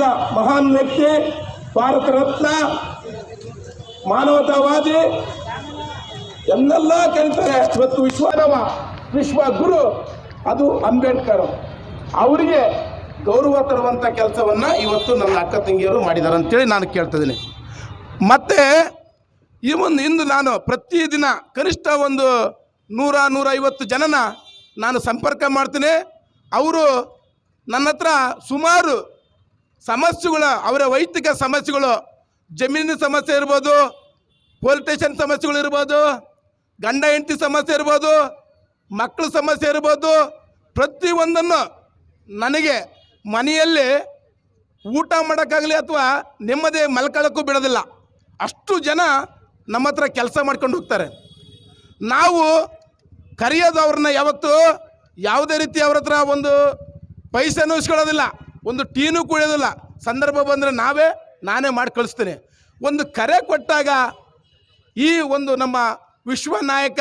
ಮಹಾನ್ ವ್ಯಕ್ತಿ, ಭಾರತ ರತ್ನ, ಮಾನವತಾವಾದಿ ಎಲ್ಲೆಲ್ಲ ಕರೀತಾರೆ. ಇವತ್ತು ವಿಶ್ವನವ ವಿಶ್ವ ಗುರು, ಅದು ಅಂಬೇಡ್ಕರ್. ಅವರಿಗೆ ಗೌರವ ತರುವಂಥ ಕೆಲಸವನ್ನ ಇವತ್ತು ನನ್ನ ಅಕ್ಕ ತಂಗಿಯರು ಮಾಡಿದ್ದಾರೆ ಅಂತೇಳಿ ನಾನು ಕೇಳ್ತಾ ಇದ್ದೀನಿ. ಮತ್ತೆ ಈ ಒಂದು ಇಂದು ನಾನು ಪ್ರತಿದಿನ ಕನಿಷ್ಠ ಒಂದು ನೂರ ನೂರೈವತ್ತು ಜನನ ನಾನು ಸಂಪರ್ಕ ಮಾಡ್ತೀನಿ. ಅವರು ನನ್ನ ಹತ್ರ ಸುಮಾರು ಸಮಸ್ಯೆಗಳು, ಅವರ ವೈಯಕ್ತಿಕ ಸಮಸ್ಯೆಗಳು, ಜಮೀನಿನ ಸಮಸ್ಯೆ ಇರ್ಬೋದು ಪೊಲೀಸ್ ಸ್ಟೇಷನ್ ಸಮಸ್ಯೆಗಳು ಇರ್ಬೋದು, ಗಂಡ ಹೆಂಡತಿ ಸಮಸ್ಯೆ ಇರ್ಬೋದು ಮಕ್ಕಳ ಸಮಸ್ಯೆ ಇರ್ಬೋದು, ಪ್ರತಿಯೊಂದನ್ನು ನನಗೆ ಮನೆಯಲ್ಲಿ ಊಟ ಮಾಡೋಕ್ಕಾಗಲಿ ಅಥವಾ ನೆಮ್ಮದಿ ಮಲ್ಕೊಳ್ಳೋಕ್ಕೂ ಬಿಡೋದಿಲ್ಲ. ಅಷ್ಟು ಜನ ನಮ್ಮ ಹತ್ರ ಕೆಲಸ ಮಾಡ್ಕೊಂಡು ಹೋಗ್ತಾರೆ. ನಾವು ಕರೆಯೋದು ಅವ್ರನ್ನ ಯಾವತ್ತು ಯಾವುದೇ ರೀತಿ ಅವ್ರ ಹತ್ರ ಒಂದು ಪೈಸೆನೂ ಇಸ್ಕೊಳ್ಳೋದಿಲ್ಲ. ಒಂದು ಟೀನೂ ಕುಡಿಯೋದಿಲ್ಲ. ಸಂದರ್ಭ ಬಂದರೆ ನಾವೇ, ನಾನೇ ಮಾಡಿ ಕಳಿಸ್ತೇನೆ. ಒಂದು ಕರೆ ಕೊಟ್ಟಾಗ ಈ ಒಂದು ನಮ್ಮ ವಿಶ್ವ ನಾಯಕ,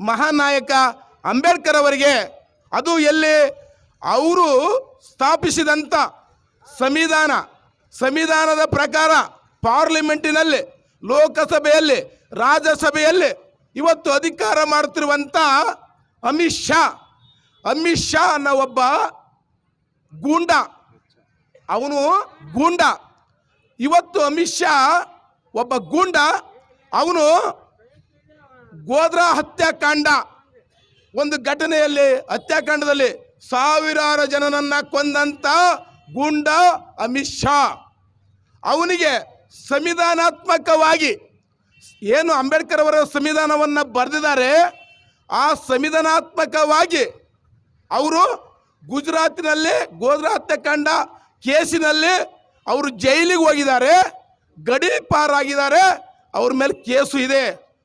ಮಹಾನಾಯಕ ಅಂಬೇಡ್ಕರ್ ಅವರಿಗೆ ಅದು ಎಲ್ಲಿ ಅವರು ಸ್ಥಾಪಿಸಿದಂಥ ಸಂವಿಧಾನ, ಸಂವಿಧಾನದ ಪ್ರಕಾರ ಪಾರ್ಲಿಮೆಂಟಿನಲ್ಲಿ, ಲೋಕಸಭೆಯಲ್ಲಿ, ರಾಜ್ಯಸಭೆಯಲ್ಲಿ ಇವತ್ತು ಅಧಿಕಾರ ಮಾಡ್ತಿರುವಂಥ ಅಮಿತ್ ಶಾ. ಅಮಿತ್ ಶಾ ಅನ್ನೋ ಒಬ್ಬ ಗೂಂಡ. ಅವನು ಗೂಂಡ. ಇವತ್ತು ಅಮಿತ್ ಶಾ ಒಬ್ಬ ಗೂಂಡ. ಅವನು ಗೋಧ್ರಾ ಹತ್ಯಾಕಾಂಡ. ಒಂದು ಘಟನೆಯಲ್ಲಿ ಹತ್ಯಾಕಾಂಡದಲ್ಲಿ ಸಾವಿರಾರು ಜನನನ್ನ ಕೊಂದಂತ ಗೂಂಡ ಅಮಿತ್ ಶಾ. ಅವನಿಗೆ ಸಂವಿಧಾನಾತ್ಮಕವಾಗಿ ಏನು ಅಂಬೇಡ್ಕರ್ ಅವರ ಸಂವಿಧಾನವನ್ನು ಬರೆದಿದ್ದಾರೆ, ಆ ಸಂವಿಧಾನಾತ್ಮಕವಾಗಿ ಅವರು ಗುಜರಾತಿನಲ್ಲಿ ಗೋಧ್ರಾ ಹತ್ಯಾಕಾಂಡ ಕೇಸಿನಲ್ಲಿ ಅವರು ಜೈಲಿಗೆ ಹೋಗಿದ್ದಾರೆ, ಗಡಿ ಪಾರಾಗಿದ್ದಾರೆ, ಅವ್ರ ಮೇಲೆ ಕೇಸು ಇದೆ.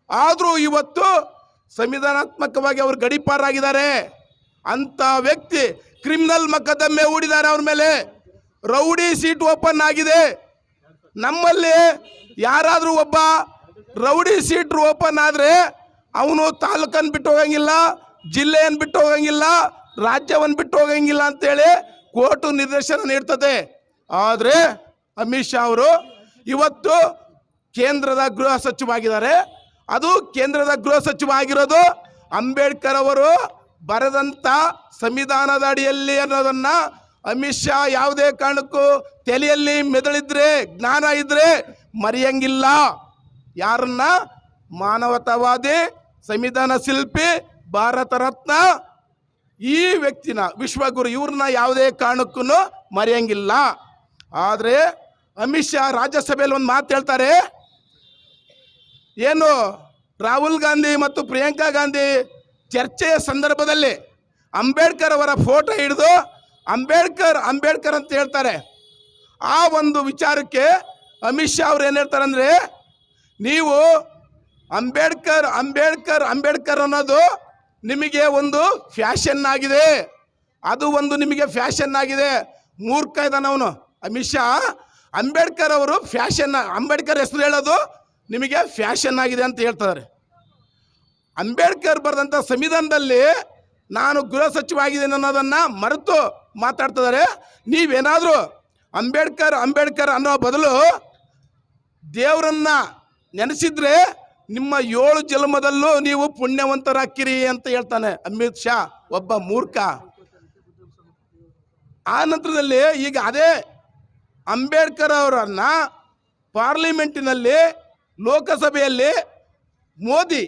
ಆದರೂ ಇವತ್ತು ಸಂವಿಧಾನಾತ್ಮಕವಾಗಿ ಅವರು ಗಡಿ ಅಂಥ ವ್ಯಕ್ತಿ ಕ್ರಿಮಿನಲ್ ಮೊಕದ್ದಮ್ಮೆ ಹೂಡಿದ್ದಾರೆ ಅವ್ರ ಮೇಲೆ. ರೌಡಿ ಸೀಟ್ ಓಪನ್ ಆಗಿದೆ. ನಮ್ಮಲ್ಲಿ ಯಾರಾದರೂ ಒಬ್ಬ ರೌಡಿ ಸೀಟ್ ಓಪನ್ ಆದರೆ ಅವನು ತಾಲೂಕನ್ನು ಬಿಟ್ಟು ಹೋಗಂಗಿಲ್ಲ ಜಿಲ್ಲೆಯನ್ನು ಬಿಟ್ಟು ಹೋಗಂಗಿಲ್ಲ ರಾಜ್ಯವನ್ನು ಬಿಟ್ಟು ಹೋಗಂಗಿಲ್ಲ ಅಂತೇಳಿ ಕೋರ್ಟು ನಿರ್ದೇಶನ ನೀಡ್ತದೆ. ಆದರೆ ಅಮಿತ್ ಶಾ ಅವರು ಇವತ್ತು ಕೇಂದ್ರದ ಗೃಹ ಸಚಿವರಾಗಿದ್ದಾರೆ ಅದು ಕೇಂದ್ರದ ಗೃಹ ಸಚಿವ ಆಗಿರೋದು ಅಂಬೇಡ್ಕರ್ ಅವರು ಬರೆದಂಥ ಸಂವಿಧಾನದ ಅಡಿಯಲ್ಲಿ ಅನ್ನೋದನ್ನ ಅಮಿತ್ ಶಾ ಯಾವುದೇ ಕಾರಣಕ್ಕೂ ತಲೆಯಲ್ಲಿ ಮೆದಳಿದ್ರೆ, ಜ್ಞಾನ ಇದ್ರೆ ಮರೆಯಂಗಿಲ್ಲ. ಯಾರನ್ನ ಮಾನವತಾವಾದಿ, ಸಂವಿಧಾನ ಶಿಲ್ಪಿ, ಭಾರತ ರತ್ನ ಈ ವ್ಯಕ್ತಿನ ವಿಶ್ವಗುರು ಇವ್ರನ್ನ ಯಾವುದೇ ಕಾರಣಕ್ಕೂ ಮರೆಯಂಗಿಲ್ಲ. ಆದರೆ ಅಮಿತ್ ಶಾ ರಾಜ್ಯಸಭೆಯಲ್ಲಿ ಒಂದು ಮಾತು ಹೇಳ್ತಾರೆ, ಏನು ರಾಹುಲ್ ಗಾಂಧಿ ಮತ್ತು ಪ್ರಿಯಾಂಕಾ ಗಾಂಧಿ ಚರ್ಚೆಯ ಸಂದರ್ಭದಲ್ಲಿ ಅಂಬೇಡ್ಕರ್ ಅವರ ಫೋಟೋ ಹಿಡಿದು ಅಂಬೇಡ್ಕರ್ ಅಂಬೇಡ್ಕರ್ ಅಂತ ಹೇಳ್ತಾರೆ. ಆ ಒಂದು ವಿಚಾರಕ್ಕೆ ಅಮಿತ್ ಶಾ ಅವ್ರು ಏನು ಹೇಳ್ತಾರೆ ಅಂದರೆ, ನೀವು ಅಂಬೇಡ್ಕರ್ ಅಂಬೇಡ್ಕರ್ ಅಂಬೇಡ್ಕರ್ ಅನ್ನೋದು ನಿಮಗೆ ಒಂದು ಫ್ಯಾಷನ್ ಆಗಿದೆ. ಅದು ಒಂದು ನಿಮಗೆ ಫ್ಯಾಷನ್ ಆಗಿದೆ. ಮೂರ್ಖ ಇದ್ದಾನೆ ಅವನು. ಅಮಿತ್ ಶಾ, ಅಂಬೇಡ್ಕರ್ ಅವರು ಫ್ಯಾಷನ್, ಅಂಬೇಡ್ಕರ್ ಹೆಸರು ಹೇಳೋದು ನಿಮಗೆ ಫ್ಯಾಷನ್ ಆಗಿದೆ ಅಂತ ಹೇಳ್ತಾರೆ ಅಂಬೇಡ್ಕರ್ ಬರೆದಂಥ ಸಂವಿಧಾನದಲ್ಲಿ ನಾನು ಗೃಹ ಸಚಿವ ಆಗಿದ್ದೇನೆ ಅನ್ನೋದನ್ನು ಮರೆತು ಮಾತಾಡ್ತಿದ್ದಾರೆ. ನೀವೇನಾದರೂ ಅಂಬೇಡ್ಕರ್ ಅಂಬೇಡ್ಕರ್ ಅನ್ನೋ ಬದಲು ದೇವರನ್ನ ನೆನೆಸಿದ್ರೆ ನಿಮ್ಮ ಏಳು ಜನ್ಮದಲ್ಲೂ ನೀವು ಪುಣ್ಯವಂತರಾಕಿರಿ ಅಂತ ಹೇಳ್ತಾನೆ ಅಮಿತ್ ಶಾ, ಒಬ್ಬ ಮೂರ್ಖ. ಆ ನಂತರದಲ್ಲಿ ಈಗ ಅದೇ ಅಂಬೇಡ್ಕರ್ ಅವರನ್ನ ಪಾರ್ಲಿಮೆಂಟಿನಲ್ಲಿ ಲೋಕಸಭೆಯಲ್ಲಿ ಮೋದಿ,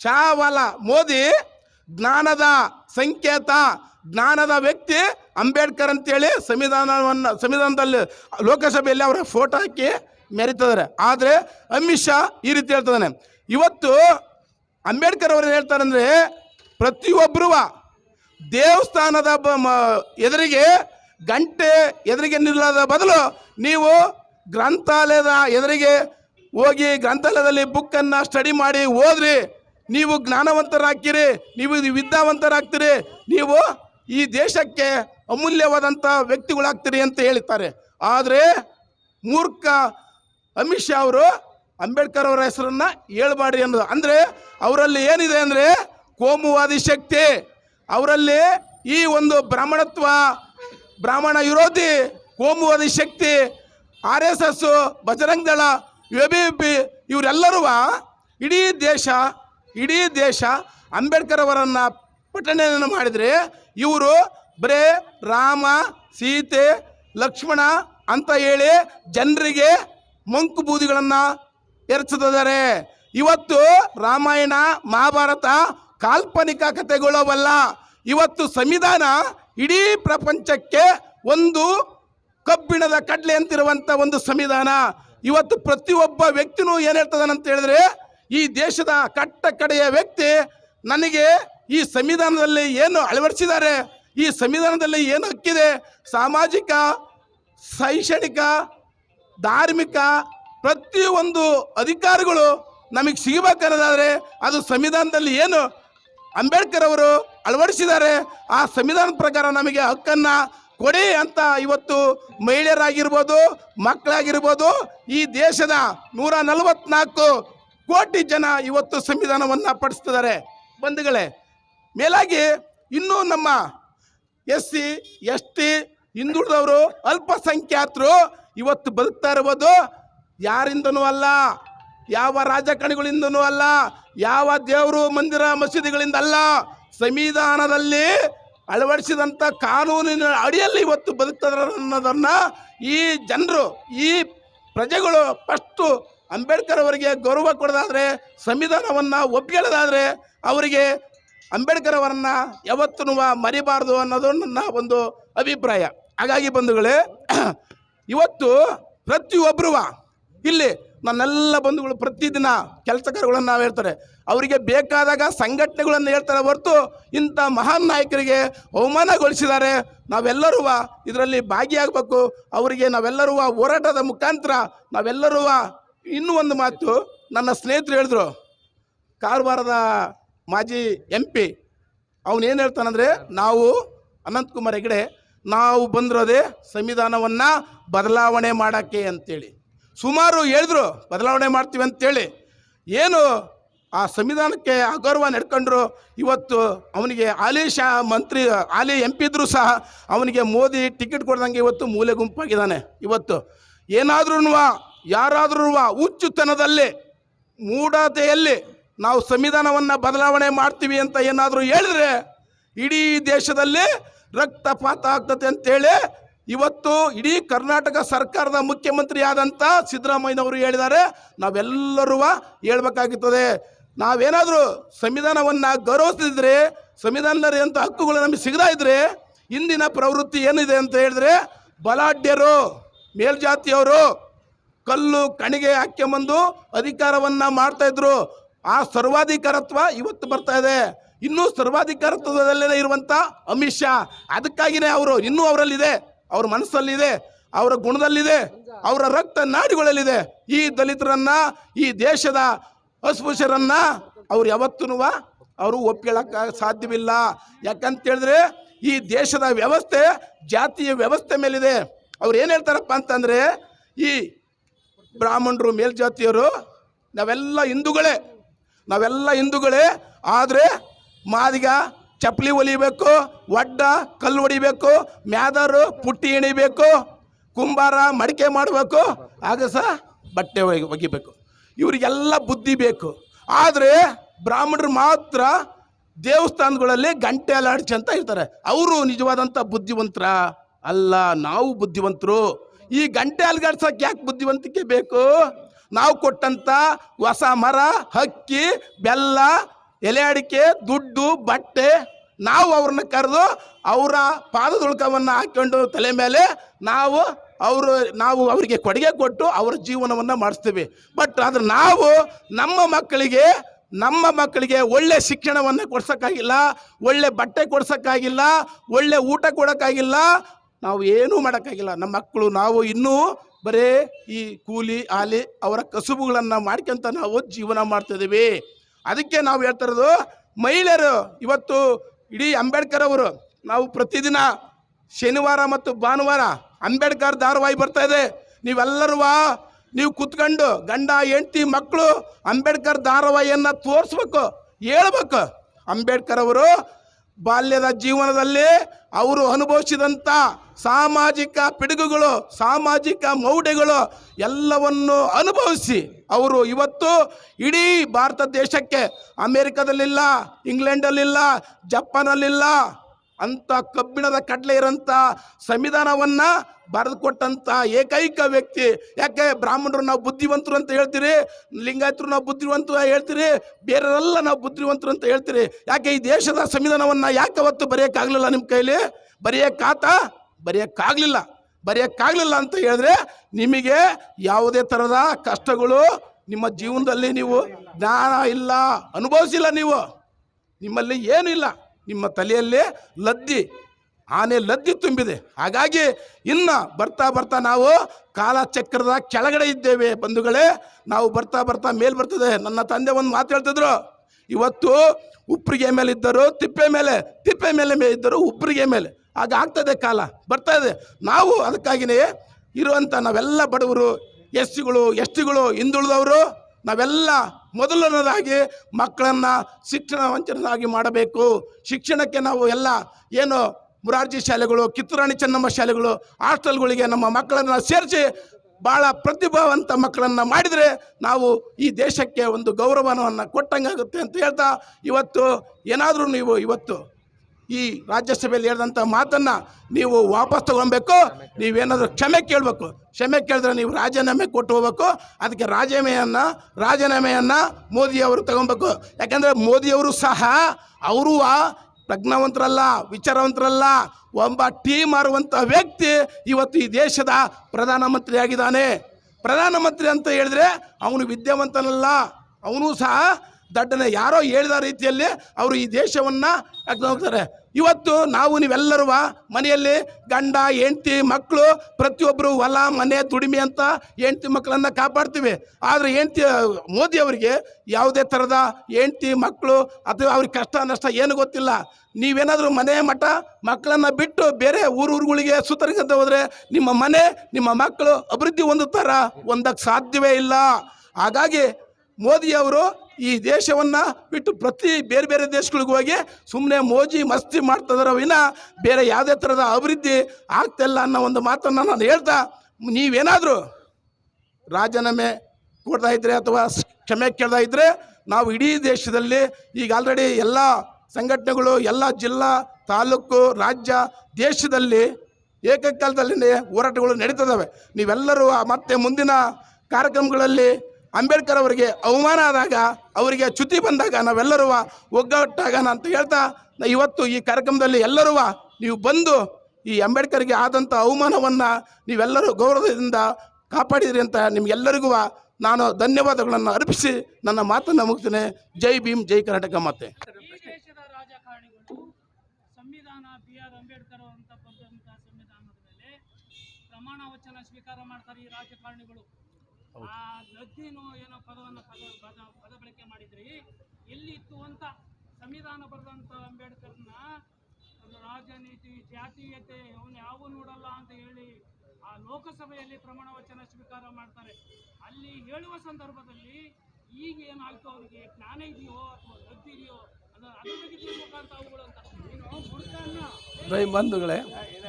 ಚಾವಾಲ ಮೋದಿ, ಜ್ಞಾನದ ಸಂಕೇತ, ಜ್ಞಾನದ ವ್ಯಕ್ತಿ ಅಂಬೇಡ್ಕರ್ ಅಂತೇಳಿ ಸಂವಿಧಾನವನ್ನು, ಸಂವಿಧಾನದಲ್ಲಿ ಲೋಕಸಭೆಯಲ್ಲಿ ಅವರ ಫೋಟೋ ಹಾಕಿ ಮೆರಿತಿದ್ದಾರೆ ಆದರೆ ಅಮಿತ್ ಶಾ ಈ ರೀತಿ ಹೇಳ್ತಿದ್ದಾನೆ. ಇವತ್ತು ಅಂಬೇಡ್ಕರ್ ಅವರು ಹೇಳ್ತಾರೆ ಅಂದರೆ ಪ್ರತಿಯೊಬ್ಬರೂ ದೇವಸ್ಥಾನದ ಎದುರಿಗೆ, ಗಂಟೆ ಎದುರಿಗೆ ನಿಲ್ಲದ ಬದಲು ನೀವು ಗ್ರಂಥಾಲಯದ ಎದುರಿಗೆ ಹೋಗಿ ಗ್ರಂಥಾಲಯದಲ್ಲಿ ಬುಕ್ಕನ್ನು ಸ್ಟಡಿ ಮಾಡಿ ಓದ್ರಿ. ನೀವು ಜ್ಞಾನವಂತರಾಗ್ತೀರಿ, ನೀವು ವಿದ್ಯಾವಂತರಾಗ್ತೀರಿ, ನೀವು ಈ ದೇಶಕ್ಕೆ ಅಮೂಲ್ಯವಾದಂಥ ವ್ಯಕ್ತಿಗಳಾಗ್ತೀರಿ ಅಂತ ಹೇಳ್ತಾರೆ ಆದರೆ ಮೂರ್ಖ ಅಮಿತ್ ಶಾ ಅವರು ಅಂಬೇಡ್ಕರ್ ಅವರ ಹೆಸರನ್ನ ಹೇಳ್ಬಾಡ್ರಿ ಅನ್ನೋದು. ಅಂದರೆ ಅವರಲ್ಲಿ ಏನಿದೆ ಅಂದರೆ ಕೋಮುವಾದಿ ಶಕ್ತಿ. ಅವರಲ್ಲಿ ಈ ಒಂದು ಬ್ರಾಹ್ಮಣತ್ವ, ಬ್ರಾಹ್ಮಣ ವಿರೋಧಿ, ಕೋಮುವಾದಿ ಶಕ್ತಿ, R S S, Bajrang Dal you B P, ಇವರೆಲ್ಲರೂ ಇಡೀ ದೇಶ ಇಡೀ ದೇಶ ಅಂಬೇಡ್ಕರ್ ಅವರನ್ನು ಪಠಣೆಯನ್ನು ಮಾಡಿದರೆ ಇವರು ಬರೇ ರಾಮ, ಸೀತೆ, ಲಕ್ಷ್ಮಣ ಅಂತ ಹೇಳಿ ಜನರಿಗೆ ಮಂಕು ಬೂದಿಗಳನ್ನು ಎರಚುತ್ತಿದ್ದಾರೆ. ಇವತ್ತು ರಾಮಾಯಣ, ಮಹಾಭಾರತ ಕಾಲ್ಪನಿಕ ಕಥೆಗಳವಲ್ಲ. ಇವತ್ತು ಸಂವಿಧಾನ ಇಡೀ ಪ್ರಪಂಚಕ್ಕೆ ಒಂದು ಕಬ್ಬಿಣದ ಕಡಲೆ ಅಂತಿರುವಂಥ ಒಂದು ಸಂವಿಧಾನ. ಇವತ್ತು ಪ್ರತಿಯೊಬ್ಬ ವ್ಯಕ್ತಿನೂ ಏನು ಹೇಳ್ತದಾನೆ ಅಂತ ಹೇಳಿದ್ರೆ, ಈ ದೇಶದ ಕಟ್ಟ ಕಡೆಯ ವ್ಯಕ್ತಿ ನನಗೆ ಈ ಸಂವಿಧಾನದಲ್ಲಿ ಏನು ಅಳವಡಿಸಿದ್ದಾರೆ, ಈ ಸಂವಿಧಾನದಲ್ಲಿ ಏನು ಹಕ್ಕಿದೆ, ಸಾಮಾಜಿಕ, ಶೈಕ್ಷಣಿಕ ಧಾರ್ಮಿಕ ಪ್ರತಿಯೊಂದು ಅಧಿಕಾರಗಳು ನಮಗೆ ಸಿಗಬೇಕನ್ನೋದಾದರೆ ಅದು ಸಂವಿಧಾನದಲ್ಲಿ ಏನು ಅಂಬೇಡ್ಕರ್ ಅವರು ಅಳವಡಿಸಿದ್ದಾರೆ, ಆ ಸಂವಿಧಾನದ ಪ್ರಕಾರ ನಮಗೆ ಹಕ್ಕನ್ನು ಕೊಡಿ ಅಂತ ಇವತ್ತು ಮಹಿಳೆಯರಾಗಿರ್ಬೋದು, ಮಕ್ಕಳಾಗಿರ್ಬೋದು, ಈ ದೇಶದ ನೂರ ನಲವತ್ನಾಲ್ಕು ಕೋಟಿ ಜನ ಇವತ್ತು ಸಂವಿಧಾನವನ್ನು ಪಡಿಸ್ತಿದ್ದಾರೆ ಬಂಧುಗಳೇ, ಮೇಲಾಗಿ ಇನ್ನೂ ನಮ್ಮ ಎಸ್ ಸಿ ಎಸ್ ಟಿ ಹಿಂದುಳಿದವರು, ಅಲ್ಪಸಂಖ್ಯಾತರು ಇವತ್ತು ಬದುಕ್ತಾ ಇರ್ಬೋದು ಯಾರಿಂದನೂ ಅಲ್ಲ, ಯಾವ ರಾಜಕಾರಣಿಗಳಿಂದನೂ ಅಲ್ಲ, ಯಾವ ದೇವರು ಮಂದಿರ ಮಸೀದಿಗಳಿಂದ ಅಲ್ಲ. ಸಂವಿಧಾನದಲ್ಲಿ ಅಳವಡಿಸಿದಂಥ ಕಾನೂನಿನ ಅಡಿಯಲ್ಲಿ ಇವತ್ತು ಬದುಕ್ತಾರೆ ಅನ್ನೋದನ್ನ ಈ ಜನರು, ಈ ಪ್ರಜೆಗಳು ಫಸ್ಟು ಅಂಬೇಡ್ಕರ್ ಅವರಿಗೆ ಗೌರವ ಕೊಡೋದಾದರೆ, ಸಂವಿಧಾನವನ್ನು ಒಪ್ಪಿಕೊಳ್ಳೋದಾದರೆ ಅವರಿಗೆ ಅಂಬೇಡ್ಕರ್ ಅವರನ್ನ ಯಾವತ್ತೂ ಮರಿಬಾರದು ಅನ್ನೋದು ನನ್ನ ಒಂದು ಅಭಿಪ್ರಾಯ. ಹಾಗಾಗಿ ಬಂಧುಗಳೇ ಇವತ್ತು ಪ್ರತಿಯೊಬ್ಬರು ಇಲ್ಲಿ ನನ್ನೆಲ್ಲ ಬಂಧುಗಳು ಪ್ರತಿದಿನ ಕೆಲಸಗಾರಗಳನ್ನು ನಾವು ಹೇಳ್ತಾರೆ. ಅವರಿಗೆ ಬೇಕಾದಾಗ ಸಂಘಟನೆಗಳನ್ನು ಹೇಳ್ತಾರೆ ಹೊರತು ಇಂಥ ಮಹಾನ್ ನಾಯಕರಿಗೆ ಅವಮಾನಗೊಳಿಸಿದ್ದಾರೆ. ನಾವೆಲ್ಲರೂ ಇದರಲ್ಲಿ ಭಾಗಿಯಾಗಬೇಕು. ಅವರಿಗೆ ನಾವೆಲ್ಲರೂ ಹೋರಾಟದ ಮುಖಾಂತರ ನಾವೆಲ್ಲರೂ ಇನ್ನೂ ಒಂದು ಮಾತು ನನ್ನ ಸ್ನೇಹಿತರು ಹೇಳಿದ್ರು. ಕಾರವಾರದ ಮಾಜಿ ಎಂ ಪಿ. ಅವನೇನು ಹೇಳ್ತಾನಂದರೆ, ನಾವು ಅನಂತಕುಮಾರ್ ಹೆಗಡೆ ನಾವು ಬಂದಿರೋದೇ ಸಂವಿಧಾನವನ್ನು ಬದಲಾವಣೆ ಮಾಡೋಕ್ಕೆ ಅಂತೇಳಿ. ಸುಮಾರು ಹೇಳಿದ್ರು ಬದಲಾವಣೆ ಮಾಡ್ತೀವಿ ಅಂತೇಳಿ. ಏನು ಆ ಸಂವಿಧಾನಕ್ಕೆ ಅಗೌರವ ನಡ್ಕೊಂಡ್ರು ಇವತ್ತು ಅವನಿಗೆ ಹಾಲಿ ಶಾ ಮಂತ್ರಿ, ಹಾಲಿ ಎಂ ಪಿ ಇದ್ರೂ ಸಹ ಅವನಿಗೆ ಮೋದಿ ಟಿಕೆಟ್ ಕೊಡ್ದಂಗೆ ಇವತ್ತು ಮೂಲೆ ಗುಂಪಾಗಿದ್ದಾನೆ ಇವತ್ತು. ಏನಾದ್ರೂ ಯಾರಾದ್ರೂ ಹುಚ್ಚುತನದಲ್ಲಿ, ಮೂಢತೆಯಲ್ಲಿ ನಾವು ಸಂವಿಧಾನವನ್ನು ಬದಲಾವಣೆ ಮಾಡ್ತೀವಿ ಅಂತ ಏನಾದರೂ ಹೇಳಿದ್ರೆ ಇಡೀ ದೇಶದಲ್ಲಿ ರಕ್ತಪಾತ ಆಗ್ತದೆ ಅಂತೇಳಿ ಇವತ್ತು ಇಡೀ ಕರ್ನಾಟಕ ಸರ್ಕಾರದ ಮುಖ್ಯಮಂತ್ರಿ ಆದಂಥ ಸಿದ್ದರಾಮಯ್ಯನವರು ಹೇಳಿದ್ದಾರೆ. ನಾವೆಲ್ಲರೂ ಹೇಳ್ಬೇಕಾಗುತ್ತದೆ. ನಾವೇನಾದರೂ ಸಂವಿಧಾನವನ್ನು ಸಂವಿಧಾನದಲ್ಲಿ ಅಂತ ಹಕ್ಕುಗಳು ನಮಗೆ ಸಿಗದಾ ಇದ್ರೆ, ಇಂದಿನ ಪ್ರವೃತ್ತಿ ಏನಿದೆ ಅಂತ ಹೇಳಿದ್ರೆ ಬಲಾಢ್ಯರು, ಮೇಲ್ಜಾತಿಯವರು ಕಲ್ಲು ಕಣಿಗೆ ಹಾಕ್ಕೊಂಬಂದು ಅಧಿಕಾರವನ್ನ ಮಾಡ್ತಾಯಿದ್ರು ಆ ಸರ್ವಾಧಿಕಾರತ್ವ ಇವತ್ತು ಬರ್ತಾ ಇದೆ. ಇನ್ನೂ ಸರ್ವಾಧಿಕಾರತ್ವದಲ್ಲೇ ಇರುವಂತ ಅಮಿತ್ ಶಾ. ಅದಕ್ಕಾಗಿನೇ ಅವರು ಇನ್ನೂ ಅವರಲ್ಲಿದೆ. ಅವ್ರ ಮನಸ್ಸಲ್ಲಿದೆ, ಅವರ ಗುಣದಲ್ಲಿದೆ, ಅವರ ರಕ್ತ ನಾಡಿಗಳಲ್ಲಿದೆ. ಈ ದಲಿತರನ್ನ, ಈ ದೇಶದ ಅಸ್ಪೃಶ್ಯರನ್ನ ಅವ್ರು ಯಾವತ್ತೂ ಅವರು ಒಪ್ಕೊಳ್ಳೋಕೆ ಸಾಧ್ಯವಿಲ್ಲ. ಯಾಕಂತ ಹೇಳಿದ್ರೆ ಈ ದೇಶದ ವ್ಯವಸ್ಥೆ, ಜಾತಿಯ ವ್ಯವಸ್ಥೆ ಮೇಲಿದೆ. ಅವ್ರು ಏನು ಹೇಳ್ತಾರಪ್ಪ ಅಂತಂದರೆ, ಈ ಬ್ರಾಹ್ಮಣರು, ಮೇಲ್ಜಾತಿಯರು, ನಾವೆಲ್ಲ ಹಿಂದೂಗಳೇ. ನಾವೆಲ್ಲ ಹಿಂದೂಗಳೇ. ಆದರೆ ಮಾದಿಗ ಚಪ್ಪಲಿ ಹೊಲಿಬೇಕು ಒಡ್ಡ ಕಲ್ಲು ಹೊಡಿಬೇಕು, ಮ್ಯಾದರು, ಪುಟ್ಟಿ ಎಣಿಬೇಕು, ಕುಂಬಾರ ಮಡಿಕೆ ಮಾಡಬೇಕು, ಆಗ ಸಹ ಬಟ್ಟೆ ಒಗಿ, ಒಗಿಬೇಕು. ಇವರಿಗೆಲ್ಲ ಬುದ್ಧಿ ಬೇಕು. ಆದರೆ ಬ್ರಾಹ್ಮಣರು ಮಾತ್ರ ದೇವಸ್ಥಾನಗಳಲ್ಲಿ ಗಂಟೆ ಅಲಾಡ್ಸಿ ಅಂತ ಇರ್ತಾರೆ. ಅವರು ನಿಜವಾದಂಥ ಬುದ್ಧಿವಂತರ ಅಲ್ಲ, ನಾವು ಬುದ್ಧಿವಂತರು. ಈ ಗಂಟೆ ಅಲ್ಗಾಡ್ಸೋಕೆ ಯಾಕೆ ಬುದ್ಧಿವಂತಿಕೆ ಬೇಕು? ನಾವು ಕೊಟ್ಟಂಥ ಹೊಸ ಮರ, ಹಕ್ಕಿ, ಬೆಲ್ಲ ಎಲೆ ಅಡಿಕೆ ದುಡ್ಡು, ಬಟ್ಟೆ, ನಾವು ಅವ್ರನ್ನ ಕರೆದು ಅವರ ಪಾದದುಳ್ಕವನ್ನು ಹಾಕ್ಕೊಂಡು ತಲೆ ಮೇಲೆ ನಾವು ಅವರು, ನಾವು ಅವರಿಗೆ ಕೊಡುಗೆ ಕೊಟ್ಟು ಅವರ ಜೀವನವನ್ನು ಮಾಡಿಸ್ತೀವಿ. ಬಟ್ ಆದರೆ ನಾವು ನಮ್ಮ ಮಕ್ಕಳಿಗೆ ನಮ್ಮ ಮಕ್ಕಳಿಗೆ ಒಳ್ಳೆ ಶಿಕ್ಷಣವನ್ನು ಕೊಡ್ಸೋಕ್ಕಾಗಿಲ್ಲ, ಒಳ್ಳೆ ಬಟ್ಟೆ ಕೊಡ್ಸೋಕ್ಕಾಗಿಲ್ಲ, ಒಳ್ಳೆ ಊಟ ಕೊಡೋಕ್ಕಾಗಿಲ್ಲ, ನಾವು ಏನೂ ಮಾಡೋಕ್ಕಾಗಿಲ್ಲ. ನಮ್ಮ ಮಕ್ಕಳು, ನಾವು ಇನ್ನೂ ಬರೇ ಈ ಕೂಲಿ ಆಲಿ ಅವರ ಕಸುಬುಗಳನ್ನು ಮಾಡ್ಕೊಂತ ನಾವು ಜೀವನ ಮಾಡ್ತಿದ್ದೀವಿ. ಅದಕ್ಕೆ ನಾವು ಹೇಳ್ತಾ ಇರೋದು, ಮಹಿಳೆಯರು ಇವತ್ತು ಇಡೀ ಅಂಬೇಡ್ಕರ್ ಅವರು, ನಾವು ಪ್ರತಿದಿನ ಶನಿವಾರ ಮತ್ತು ಭಾನುವಾರ ಅಂಬೇಡ್ಕರ್ ಧಾರಾವಾಹಿ ಬರ್ತಾ ಇದೆ. ನೀವೆಲ್ಲರೂ ನೀವು ಕುತ್ಕೊಂಡು ಗಂಡ, ಹೆಂಡತಿ, ಮಕ್ಕಳು ಅಂಬೇಡ್ಕರ್ ಧಾರಾವಾಹಿಯನ್ನು ತೋರಿಸ್ಬೇಕು, ಹೇಳ್ಬೇಕು. ಅಂಬೇಡ್ಕರ್ ಅವರು ಬಾಲ್ಯದ ಜೀವನದಲ್ಲಿ ಅವರು ಅನುಭವಿಸಿದಂಥ ಸಾಮಾಜಿಕ ಪಿಡುಗುಗಳು, ಸಾಮಾಜಿಕ ಮೌಢ್ಯಗಳು ಎಲ್ಲವನ್ನು ಅನುಭವಿಸಿ ಅವರು ಇವತ್ತು ಇಡೀ ಭಾರತ ದೇಶಕ್ಕೆ ಅಮೇರಿಕದಲ್ಲಿಲ್ಲ, ಇಂಗ್ಲೆಂಡಲ್ಲಿಲ್ಲ, ಜಪಾನಲ್ಲಿಲ್ಲ ಅಂಥ ಕಬ್ಬಿಣದ ಕಡಲೆ ಇರೋಂಥ ಸಂವಿಧಾನವನ್ನು ಬರೆದು ಕೊಟ್ಟಂಥ ಏಕೈಕ ವ್ಯಕ್ತಿ. ಯಾಕೆ ಬ್ರಾಹ್ಮಣರು ನಾವು ಬುದ್ಧಿವಂತರು ಅಂತ ಹೇಳ್ತೀರಿ? ಲಿಂಗಾಯತರು ನಾವು ಬುದ್ಧಿವಂತರು ಹೇಳ್ತೀರಿ? ಬೇರೆಲ್ಲ ನಾವು ಬುದ್ಧಿವಂತರು ಅಂತ ಹೇಳ್ತೀರಿ? ಯಾಕೆ ಈ ದೇಶದ ಸಂವಿಧಾನವನ್ನು ಯಾಕೆ ಅವತ್ತು ಬರೆಯೋಕ್ಕಾಗಲಿಲ್ಲ ನಿಮ್ಮ ಕೈಲಿ? ಬರೆಯೋಕ್ಕಾತ? ಬರೆಯೋಕ್ಕಾಗಲಿಲ್ಲ. ಬರೆಯೋಕ್ಕಾಗಲಿಲ್ಲ ಅಂತ ಹೇಳಿದ್ರೆ ನಿಮಗೆ ಯಾವುದೇ ಥರದ ಕಷ್ಟಗಳು ನಿಮ್ಮ ಜೀವನದಲ್ಲಿ ನೀವು ಜ್ಞಾನ ಇಲ್ಲ, ಅನುಭವಿಸಿಲ್ಲ ನೀವು. ನಿಮ್ಮಲ್ಲಿ ಏನು ಇಲ್ಲ ನಿಮ್ಮ ತಲೆಯಲ್ಲಿ ಲದ್ದಿ, ಆನೆ ಲದ್ದಿ ತುಂಬಿದೆ. ಹಾಗಾಗಿ ಇನ್ನು ಬರ್ತಾ ಬರ್ತಾ ನಾವು ಕಾಲಚಕ್ರದ ಕೆಳಗಡೆ ಇದ್ದೇವೆ ಬಂಧುಗಳೇ. ನಾವು ಬರ್ತಾ ಬರ್ತಾ ಮೇಲ್ ಬರ್ತದೆ. ನನ್ನ ತಂದೆ ಒಂದು ಮಾತು ಹೇಳ್ತಿದ್ರು. ಇವತ್ತು ಉಪ್ಪರಿಗೆ ಮೇಲೆ ಇದ್ದರು ತಿಪ್ಪೆ ಮೇಲೆ ತಿಪ್ಪೆ ಮೇಲೆ ಮೇ ಇದ್ದರು ಉಪ್ರಿಗೆ ಮೇಲೆ. ಆಗ ಆಗ್ತದೆ ಕಾಲ, ಬರ್ತಾ ಇದೆ. ನಾವು ಅದಕ್ಕಾಗಿಯೇ ಇರುವಂಥ ನಾವೆಲ್ಲ ಬಡವರು ಎಸ್ ಸಿಗಳು ಎಸ್ ಟಿಗಳು ಹಿಂದುಳಿದವರು ನಾವೆಲ್ಲ ಮೊದಲನೇದಾಗಿ ಮಕ್ಕಳನ್ನು ಶಿಕ್ಷಣ ವಂಚನಾಗಿ ಮಾಡಬೇಕು. ಶಿಕ್ಷಣಕ್ಕೆ ನಾವು ಎಲ್ಲ ಏನು ಮುರಾರ್ಜಿ ಶಾಲೆಗಳು, ಕಿತ್ತೂರಾಣಿ ಚೆನ್ನಮ್ಮ ಶಾಲೆಗಳು, ಹಾಸ್ಟೆಲ್ಗಳಿಗೆ ನಮ್ಮ ಮಕ್ಕಳನ್ನು ಸೇರಿಸಿ ಭಾಳ ಪ್ರತಿಭಾವಂತ ಮಕ್ಕಳನ್ನು ಮಾಡಿದರೆ ನಾವು ಈ ದೇಶಕ್ಕೆ ಒಂದು ಗೌರವವನ್ನು ಕೊಟ್ಟಂಗಾಗುತ್ತೆ ಅಂತ ಹೇಳ್ತಾ, ಇವತ್ತು ಏನಾದರೂ ನೀವು ಇವತ್ತು ಈ ರಾಜ್ಯಸಭೆಯಲ್ಲಿ ಹೇಳಿದಂಥ ಮಾತನ್ನು ನೀವು ವಾಪಸ್ ತಗೊಬೇಕು. ನೀವೇನಾದರೂ ಕ್ಷಮೆ ಕೇಳಬೇಕು. ಕ್ಷಮೆ ಕೇಳಿದ್ರೆ ನೀವು ರಾಜೀನಾಮೆ ಕೊಟ್ಟು ಹೋಗಬೇಕು. ಅದಕ್ಕೆ ರಾಜೀನಾಮೆಯನ್ನು ರಾಜೀನಾಮೆಯನ್ನು ಮೋದಿಯವರು ತಗೊಬೇಕು. ಯಾಕೆಂದರೆ ಮೋದಿಯವರು ಸಹ, ಅವರು ಪ್ರಜ್ಞಾವಂತರಲ್ಲ, ವಿಚಾರವಂತರಲ್ಲ, ಒಬ್ಬ ಟೀ ಮಾರುವಂಥ ವ್ಯಕ್ತಿ ಇವತ್ತು ಈ ದೇಶದ ಪ್ರಧಾನಮಂತ್ರಿ ಆಗಿದ್ದಾನೆ ಪ್ರಧಾನಮಂತ್ರಿ ಅಂತ ಹೇಳಿದ್ರೆ ಅವನು ವಿದ್ಯಾವಂತನಲ್ಲ. ಅವನು ಸಹ ದಡ್ಡನೆ. ಯಾರೋ ಹೇಳಿದ ರೀತಿಯಲ್ಲಿ ಅವರು ಈ ದೇಶವನ್ನು ಹೋಗ್ತಾರೆ. ಇವತ್ತು ನಾವು ನೀವೆಲ್ಲರೂ ಮನೆಯಲ್ಲಿ ಗಂಡ, ಹೆಂಡ್ತಿ ಮಕ್ಕಳು ಪ್ರತಿಯೊಬ್ಬರು ಹೊಲ, ಮನೆ, ದುಡಿಮೆ ಅಂತ ಹೆಂಡ್ತಿ ಮಕ್ಕಳನ್ನು ಕಾಪಾಡ್ತೀವಿ. ಆದರೆ ಹೆಂಡ್ತಿ, ಮೋದಿ ಅವರಿಗೆ ಯಾವುದೇ ಥರದ ಹೆಂಡ್ತಿ ಮಕ್ಕಳು ಅಥವಾ ಅವ್ರಿಗೆ ಕಷ್ಟ, ನಷ್ಟ ಏನು ಗೊತ್ತಿಲ್ಲ. ನೀವೇನಾದರೂ ಮನೆ ಮಠ ಮಕ್ಕಳನ್ನು ಬಿಟ್ಟು ಬೇರೆ ಊರೂರುಗಳಿಗೆ ಸುತ್ತರಿಗಂತ ಹೋದರೆ ನಿಮ್ಮ ಮನೆ, ನಿಮ್ಮ ಮಕ್ಕಳು ಅಭಿವೃದ್ಧಿ ಹೊಂದುತ್ತಾರ? ಒಂದಕ್ಕೆ ಸಾಧ್ಯವೇ ಇಲ್ಲ. ಹಾಗಾಗಿ ಮೋದಿಯವರು ಈ ದೇಶವನ್ನು ಬಿಟ್ಟು ಪ್ರತಿ ಬೇರೆ ಬೇರೆ ದೇಶಗಳಿಗೆ ಹೋಗಿ ಸುಮ್ಮನೆ ಮೋಜಿ ಮಸ್ತಿ ಮಾಡ್ತದರ ವಿನ ಬೇರೆ ಯಾವುದೇ ಥರದ ಅಭಿವೃದ್ಧಿ ಆಗ್ತಿಲ್ಲ ಅನ್ನೋ ಒಂದು ಮಾತನ್ನು ನಾನು ಹೇಳ್ತಾ, ನೀವೇನಾದರೂ ರಾಜೀನಾಮೆ ಕೊಡ್ತಾ ಇದ್ದರೆ ಅಥವಾ ಕ್ಷಮೆ ಕೇಳ್ತಾ ಇದ್ದರೆ ನಾವು ಇಡೀ ದೇಶದಲ್ಲಿ ಈಗ ಆಲ್ರೆಡಿ ಎಲ್ಲ ಸಂಘಟನೆಗಳು, ಎಲ್ಲ ಜಿಲ್ಲಾ, ತಾಲೂಕು, ರಾಜ್ಯ, ದೇಶದಲ್ಲಿ ಏಕಕಾಲದಲ್ಲಿ ಹೋರಾಟಗಳು ನಡೀತದವೆ. ನೀವೆಲ್ಲರೂ ಮತ್ತೆ ಮುಂದಿನ ಕಾರ್ಯಕ್ರಮಗಳಲ್ಲಿ ಅಂಬೇಡ್ಕರ್ ಅವರಿಗೆ ಅವಮಾನ ಆದಾಗ, ಅವರಿಗೆ ಚ್ಯುತಿ ಬಂದಾಗ ನಾವೆಲ್ಲರೂ ಒಗ್ಗಟ್ಟಾಗೋಣ ಅಂತ ಹೇಳ್ತಾ ಇವತ್ತು ಈ ಕಾರ್ಯಕ್ರಮದಲ್ಲಿ ಎಲ್ಲರೂ ನೀವು ಬಂದು ಈ ಅಂಬೇಡ್ಕರ್ಗೆ ಆದಂಥ ಅವಮಾನವನ್ನು ನೀವೆಲ್ಲರೂ ಗೌರವದಿಂದ ಕಾಪಾಡಿದ್ರಿ ಅಂತ ನಿಮ್ಗೆಲ್ಲರಿಗೂ ನಾನು ಧನ್ಯವಾದಗಳನ್ನು ಅರ್ಪಿಸಿ ನನ್ನ ಮಾತನ್ನು ಮುಗಿಸ್ತೇನೆ. ಜೈ ಭೀಮ್, ಜೈ ಕರ್ನಾಟಕ ಮತ್ತೆ ಅಂಬೇಡ್ಕರ್ ಅಂತ ಸಂವಿಧಾನದ ಮೇಲೆ ಪ್ರಮಾಣ ವಚನ ಸ್ವೀಕಾರ ಮಾಡ್ತಾರೆ ಈ ರಾಜಕಾರಣಿಗಳು. ಆ ಲದ್ದೀನು ಏನೋ ಪದವನ್ನ ಪದ ಪದ ಪದ ಬಳಕೆ ಮಾಡಿದ್ರಿ. ಎಲ್ಲಿ ಇತ್ತು ಅಂತ ಸಂವಿಧಾನ ಬರೆದಂಥ ಅಂಬೇಡ್ಕರ್ನ ಒಂದು ರಾಜನೀತಿ ಜಾತೀಯತೆ ಅವನು ಯಾವ ನೋಡಲ್ಲ ಅಂತ ಹೇಳಿ ಆ ಲೋಕಸಭೆಯಲ್ಲಿ ಪ್ರಮಾಣ ವಚನ ಸ್ವೀಕಾರ ಮಾಡ್ತಾರೆ. ಅಲ್ಲಿ ಹೇಳುವ ಸಂದರ್ಭದಲ್ಲಿ ಈಗ ಏನಾಯ್ತು ಅವರಿಗೆ? ಜ್ಞಾನ ಇದೆಯೋ ಅಥವಾ ಲದ್ದಿದೆಯೋ ಇದೆಯೋ? ಅದ್ರ ಬಗ್ಗೆ ತಿಳ್ಬೇಕಂತ ಅವುಗಳು ಅಂತ. ನೀನು ಬುಡಕನ್ನ ದಯ ಬಂಧುಗಳೇ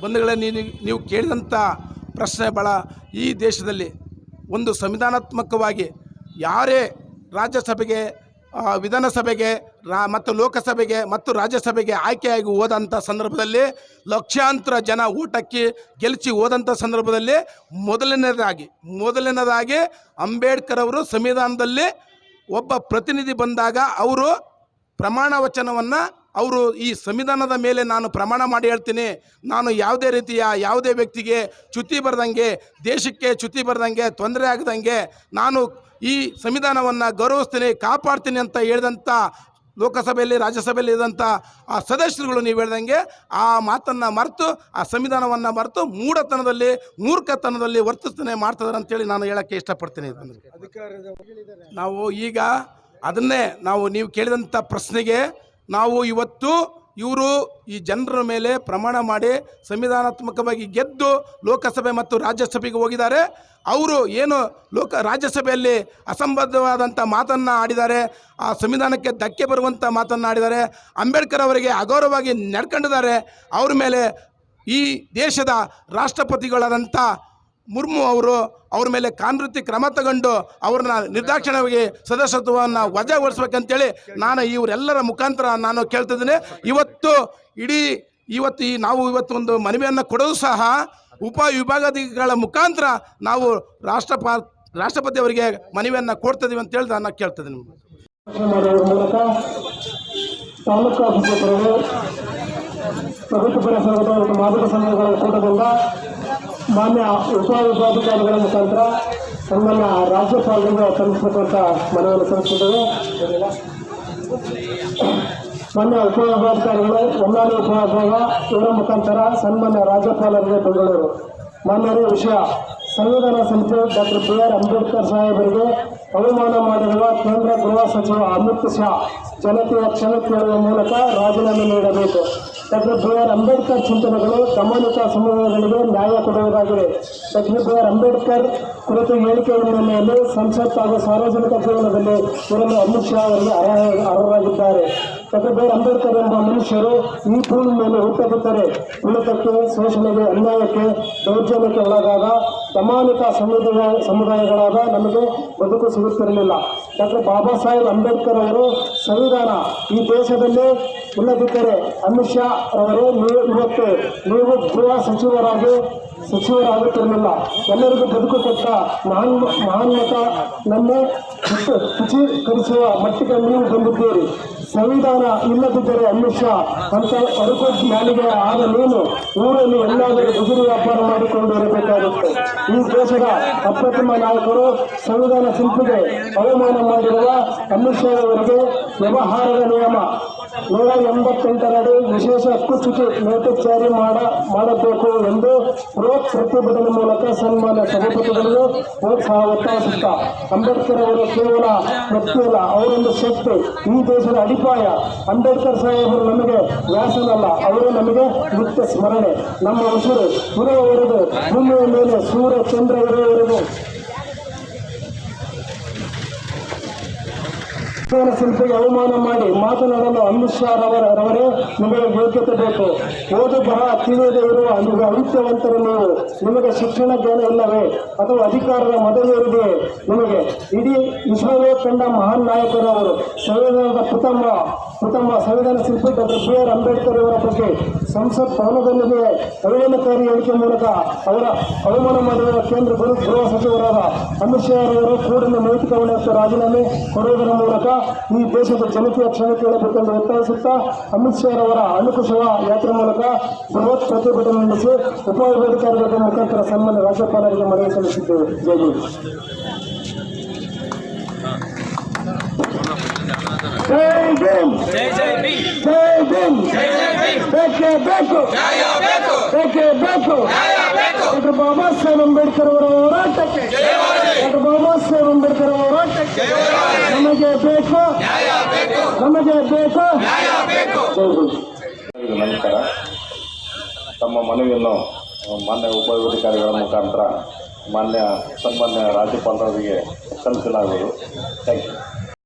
ಬಂಧುಗಳೇ ನೀನು ನೀವು ಕೇಳಿದಂಥ ಪ್ರಶ್ನೆ ಬಹಳ ಈ ದೇಶದಲ್ಲಿ ಒಂದು ಸಂವಿಧಾನಾತ್ಮಕವಾಗಿ ಯಾರೇ ರಾಜ್ಯಸಭೆಗೆ ವಿಧಾನಸಭೆಗೆ, ರಾ, ಮತ್ತು ಲೋಕಸಭೆಗೆ ಮತ್ತು ರಾಜ್ಯಸಭೆಗೆ ಆಯ್ಕೆಯಾಗಿ ಹೋದಂಥ ಸಂದರ್ಭದಲ್ಲಿ ಲಕ್ಷಾಂತರ ಜನ ಊಟಕ್ಕೆ ಗೆಲ್ಲಿಸಿ ಹೋದಂಥ ಸಂದರ್ಭದಲ್ಲಿ ಮೊದಲನೇದಾಗಿ ಮೊದಲನೇದಾಗಿ ಅಂಬೇಡ್ಕರ್ ಅವರು ಸಂವಿಧಾನದಲ್ಲಿ ಒಬ್ಬ ಪ್ರತಿನಿಧಿ ಬಂದಾಗ ಅವರು ಪ್ರಮಾಣ ವಚನವನ್ನು ಅವರು ಈ ಸಂವಿಧಾನದ ಮೇಲೆ ನಾನು ಪ್ರಮಾಣ ಮಾಡಿ ಹೇಳ್ತೀನಿ ನಾನು ಯಾವುದೇ ರೀತಿಯ ಯಾವುದೇ ವ್ಯಕ್ತಿಗೆ ಚ್ಯುತಿ ಬರೆದಂಗೆ ದೇಶಕ್ಕೆ ಚ್ಯುತಿ ಬರೆದಂಗೆ ತೊಂದರೆ ಆಗದಂಗೆ ನಾನು ಈ ಸಂವಿಧಾನವನ್ನು ಗೌರವಿಸ್ತೀನಿ ಕಾಪಾಡ್ತೀನಿ ಅಂತ ಹೇಳಿದಂಥ ಲೋಕಸಭೆಯಲ್ಲಿ ರಾಜ್ಯಸಭೆಯಲ್ಲಿ ಇದ್ದಂಥ ಆ ಸದಸ್ಯರುಗಳು ನೀವು ಹೇಳ್ದಂಗೆ ಆ ಮಾತನ್ನು ಮರೆತು ಆ ಸಂವಿಧಾನವನ್ನು ಮರೆತು ಮೂಢತನದಲ್ಲಿ ಮೂರ್ಖತನದಲ್ಲಿ ವರ್ತಿಸ್ತಾನೆ ಮಾಡ್ತಿದ್ದಾರೆ ಅಂತೇಳಿ ನಾನು ಹೇಳೋಕ್ಕೆ ಇಷ್ಟಪಡ್ತೀನಿ ಇದನ್ನು. ನಾವು ಈಗ ಅದನ್ನೇ ನಾವು ನೀವು ಕೇಳಿದಂಥ ಪ್ರಶ್ನೆಗೆ ನಾವು ಇವತ್ತು ಇವರು ಈ ಜನರ ಮೇಲೆ ಪ್ರಮಾಣ ಮಾಡಿ ಸಂವಿಧಾನಾತ್ಮಕವಾಗಿ ಗೆದ್ದು ಲೋಕಸಭೆ ಮತ್ತು ರಾಜ್ಯಸಭೆಗೆ ಹೋಗಿದ್ದಾರೆ. ಅವರು ಏನು ಲೋಕ ರಾಜ್ಯಸಭೆಯಲ್ಲಿ ಅಸಂಬದ್ಧವಾದಂಥ ಮಾತನ್ನು ಆಡಿದ್ದಾರೆ, ಆ ಸಂವಿಧಾನಕ್ಕೆ ಧಕ್ಕೆ ಬರುವಂಥ ಮಾತನ್ನು ಆಡಿದ್ದಾರೆ, ಅಂಬೇಡ್ಕರ್ ಅವರಿಗೆ ಅಗೌರವವಾಗಿ ನಡ್ಕೊಂಡಿದ್ದಾರೆ, ಅವ್ರ ಮೇಲೆ ಈ ದೇಶದ ರಾಷ್ಟ್ರಪತಿಗಳಾದಂಥ ಮುರ್ಮು ಅವರು ಅವ್ರ ಮೇಲೆ ಕಾನೂತಿ ಕ್ರಮ ತಗೊಂಡು ಅವ್ರನ್ನ ನಿರ್ದಾಕ್ಷಿಣ್ಯವಾಗಿ ಸದಸ್ಯತ್ವವನ್ನು ವಜಾಗೊಳಿಸ್ಬೇಕಂತೇಳಿ ನಾನು ಇವರೆಲ್ಲರ ಮುಖಾಂತರ ನಾನು ಕೇಳ್ತಿದ್ದೀನಿ. ಇವತ್ತು ಇಡೀ ಇವತ್ತು ಈ ನಾವು ಇವತ್ತು ಒಂದು ಮನವಿಯನ್ನು ಕೊಡೋದು ಸಹ ಉಪ ವಿಭಾಗಾಧಿಗಳ ಮುಖಾಂತರ ನಾವು ರಾಷ್ಟ್ರಪ, ರಾಷ್ಟ್ರಪತಿ ಅವರಿಗೆ ಮನವಿಯನ್ನು ಕೊಡ್ತಿದ್ದೀವಿ ಅಂತ ಹೇಳಿ ನಾನು ಕೇಳ್ತಿದ್ದೀನಿ. ಸಂಘದ ಮಾದಕ ಸಂಘಗಳ ಕೂಟದಿಂದ ಮಾನ್ಯ ಉಪಾಧಿಕಾರಿಗಳ ಮುಖಾಂತರ ಸನ್ಮಾನ್ಯ ರಾಜ್ಯಪಾಲರಿಗೆ ಸಲ್ಲಿಸಬೇಕು ಅಂತ ಮನವಿಯನ್ನು ಸಲ್ಲಿಸಿದ್ದೇವೆ. ಮಾನ್ಯ ಉಪವಿಭಾಗಾಧಿಕಾರಿಗಳು ಹೊನ್ನಾಳಿ ಉಪವಿಭಾಗ ಇವರ ಮುಖಾಂತರ ಸನ್ಮಾನ್ಯ ರಾಜ್ಯಪಾಲರಿಗೆ ಬೆಂಗಳೂರು. ಮಾನ್ಯರ ವಿಷಯ ಸಂವಿಧಾನ ಸಮಿತಿ ಡಾಕ್ಟರ್ ಬಿ ಆರ್ ಅಂಬೇಡ್ಕರ್ ಸಾಹೇಬರಿಗೆ ಅವಮಾನ ಮಾಡಿರುವ ಕೇಂದ್ರ ಗೃಹ ಸಚಿವ ಅಮಿತ್ ಶಾ ಜನತೆಯ ಕ್ಷಮೆ ಕೇಳುವ ಮೂಲಕ ರಾಜೀನಾಮೆ ನೀಡಬೇಕು. ಡಾಕ್ಟರ್ ಬಿ ಆರ್ ಅಂಬೇಡ್ಕರ್ ಚಿಂತನೆಗಳು ಸಮಾನತ ಸಮುದಾಯಗಳಿಗೆ ನ್ಯಾಯ ಕೊಡುವುದಾಗಿದೆ. ಡಾಕ್ಟರ್ ಬಿ ಆರ್ ಅಂಬೇಡ್ಕರ್ ಕುರಿತು ಹೇಳಿಕೆ ಹಿನ್ನೆಲೆಯಲ್ಲಿ ಸಂಸತ್ ಹಾಗೂ ಸಾರ್ವಜನಿಕ ಜೀವನದಲ್ಲಿ ಇವರನ್ನು ಅಮಿತ್ ಶಾ ಅರ್ಹ ಅರ್ಹರಾಗಿದ್ದಾರೆ. ಡಾಕ್ಟರ್ ಬಿ ಆರ್ ಅಂಬೇಡ್ಕರ್ ಎಂಬ ಮನುಷ್ಯರು ಈ ಭೂಮಿ ಮೇಲೆ ಹುಟ್ಟಬಿದ್ದರೆ ಉಳಿತಕ್ಕೆ ಶೋಷಣೆಗೆ, ಅನ್ಯಾಯಕ್ಕೆ, ದೌರ್ಜನ್ಯಕ್ಕೆ ಒಳಗಾದ ಸಮಾನಿತ ಸಮುದಾಯ, ಸಮುದಾಯಗಳಾದ ನಮಗೆ ಬದುಕು ಸಿಗುತ್ತಿರಲಿಲ್ಲ. ಡಾಕ್ಟರ್ ಬಾಬಾ ಸಾಹೇಬ್ ಅಂಬೇಡ್ಕರ್ ಅವರು ಸಂವಿಧಾನ ಈ ದೇಶದಲ್ಲಿ ಇಲ್ಲದಿದ್ದರೆ ಅಮಿತ್ ಶಾ ಅವರು ನೀವು ಇವತ್ತು ನೀವು ಗೃಹ ಸಚಿವರಾಗಿ ಸಚಿವರಾಗುತ್ತಿರಲಿಲ್ಲ. ಎಲ್ಲರಿಗೂ ಬದುಕು ಕೊಟ್ಟ ಮಹಾನ್ ಮಹಾನ್ಮತ ನಮ್ಮ ಶುಚೀಕರಿಸುವ ಮಟ್ಟಿಗೆ ನೀವು ಬಂದಿದ್ದೀರಿ. ಸಂವಿಧಾನ ಇಲ್ಲದಿದ್ದರೆ ಅಮಿತ್ ಶಾ ಅಂತ ಅಡುಕು ನಾಲಿಗೆ ಆದ ನೀನು ಊರಲ್ಲಿ ಎಲ್ಲಾದರೂ ಬಿಸಿಲು ವ್ಯಾಪಾರ ಮಾಡಿಕೊಂಡು ಇರಬೇಕಾಗುತ್ತೆ. ಈ ದೇಶದ ಅಪ್ರತಿಮ ನಾಯಕರು ಸಂವಿಧಾನ ಶಿಲ್ಪಿಗೆ ಅವಮಾನ ಮಾಡಿರುವ ಅಮಿತ್ ಶಾ ಅವರಿಗೆ ವ್ಯವಹಾರದ ನಿಯಮ ನೂರ ಎಂಬತ್ತೆಂಟರಡಿ ವಿಶೇಷ ಹಕ್ಕುಚ್ಯುತಿ ನೋಟಿಸ್ ಜಾರಿ ಮಾಡ, ಮಾಡಬೇಕು ಎಂದು ಬೃಹತ್ ಪ್ರತಿಭಟನೆ ಮೂಲಕ ಸನ್ಮಾನ ಸಭಾಪತಿಗಳಿಗೆ ಪ್ರೋತ್ಸಾಹ ಒತ್ತಾಯಿಸುತ್ತ ಅಂಬೇಡ್ಕರ್ ಅವರು ಕೇವಲ ವ್ಯಕ್ತಿಯಲ್ಲ ಅವರೊಂದು ಶಕ್ತಿ, ಈ ದೇಶದ ಅಡಿಪಾಯ. ಅಂಬೇಡ್ಕರ್ ಸಾಹೇಬರು ನಮಗೆ ವ್ಯಾಸನಲ್ಲ, ಅವರು ನಮಗೆ ನಿತ್ಯ ಸ್ಮರಣೆ. ನಮ್ಮ ಉಸಿರು ಗುರುವರೆಗೂ ಭೂಮಿಯ ಮೇಲೆ ಸೂರ್ಯ, ಚಂದ್ರ ಇರುವವರೆಗೂ ಶಿಲ್ಪಿಗೆ ಅವಮಾನ ಮಾಡಿ ಮಾತನಾಡಲು ಅಮಿತ್ ಶಾ ರವರ ರವರೇ ನಿಮಗೆ ಯೋಗ್ಯತೆ ಬೇಕು. ಓದು ಬರಹ ತಿಳಿಯದೆ ಇರುವ ನಿಮಗೆ ಅವಿತ್ಯವಂತರು ನೀವು. ನಿಮಗೆ ಶಿಕ್ಷಣ ಜ್ಞಾನ ಇಲ್ಲವೇ? ಅಥವಾ ಅಧಿಕಾರದ ಮದವೇರಿದೆಯೇ ನಿಮಗೆ ಇಡೀ ವಿಶ್ವವೇ ಕಂಡ ಮಹಾನ್ ನಾಯಕರವರು. ಸಂವಿಧಾನದ ಪ್ರಥಮ ಪ್ರಥಮ ಸಂವಿಧಾನ ಶಿಲ್ಪಿ ಡಾಕ್ಟರ್ ಬಿ ಆರ್ ಅಂಬೇಡ್ಕರ್ ಅವರ ಬಗ್ಗೆ ಸಂಸತ್ ಭವನದಲ್ಲಿಯೇ ಅವಹೇಳನಕಾರಿ ಹೇಳಿಕೆ ಮೂಲಕ ಅವರ ಅವಮಾನ ಮಾಡಿರುವ ಕೇಂದ್ರ ಗೃಹ ಸಚಿವರಾದ ಅಮಿತ್ ಶಾ ಅವರು ಕೂಡಲೇ ನೈತಿಕ ಹೊಣೆಯತ್ತ ರಾಜೀನಾಮೆ ಕೊಡುವುದರ ಮೂಲಕ ಈ ದೇಶದ ಜನತೆಯ ಕ್ಷಮೆ ಕೇಳಬೇಕೆಂದು ಒತ್ತಾಯಿಸುತ್ತಾ ಅಮಿತ್ ಶಾ ಅವರ ಅಣುಕುಶವ ಯಾತ್ರೆ ಮೂಲಕ ಬೃಹತ್ ಪ್ರತಿಭಟನೆ ನಡೆಸಿ ಉಪವಿಭಾಗಾಧಿಕಾರಿಗಳ ಮುಖಾಂತರ ಸನ್ಮಾನ್ಯ ರಾಜ್ಯಪಾಲರಿಗೆ ಮನವಿ ಸಲ್ಲಿಸಿದ್ದೇವೆ. ಜೈ ಹಿಂದ್. ಜೈ ಭೀಮ್ ಜೈ ಭೀಮ್ ಬೇಕೇ ಬೇಕು ಬೇಕೇ ಬೇಕು ಡಾಕ್ಟರ್ ಬಾಬಾ ಸಾಹೇಬ್ ಅಂಬೇಡ್ಕರ್ ಅವರ ಹೋರಾಟಕ್ಕೆ ಅಂಬೇಡ್ಕರ್ ಅವರ ನಮಗೆ ಬೇಕು ನಮಗೆ ಬೇಕು ನ್ಯಾಯ ಬೇಕು ನಂತರ ತಮ್ಮ ಮನವಿಯನ್ನು ಮಾನ್ಯ ಉಪವಿಧಿಕಾರಿಗಳ ಮುಖಾಂತರ ಮಾನ್ಯ ಸನ್ಮಾನ್ಯ ರಾಜ್ಯಪಾಲರಿಗೆ ಸಲ್ಲಿಸಲಾಗುವುದು ಥ್ಯಾಂಕ್ ಯು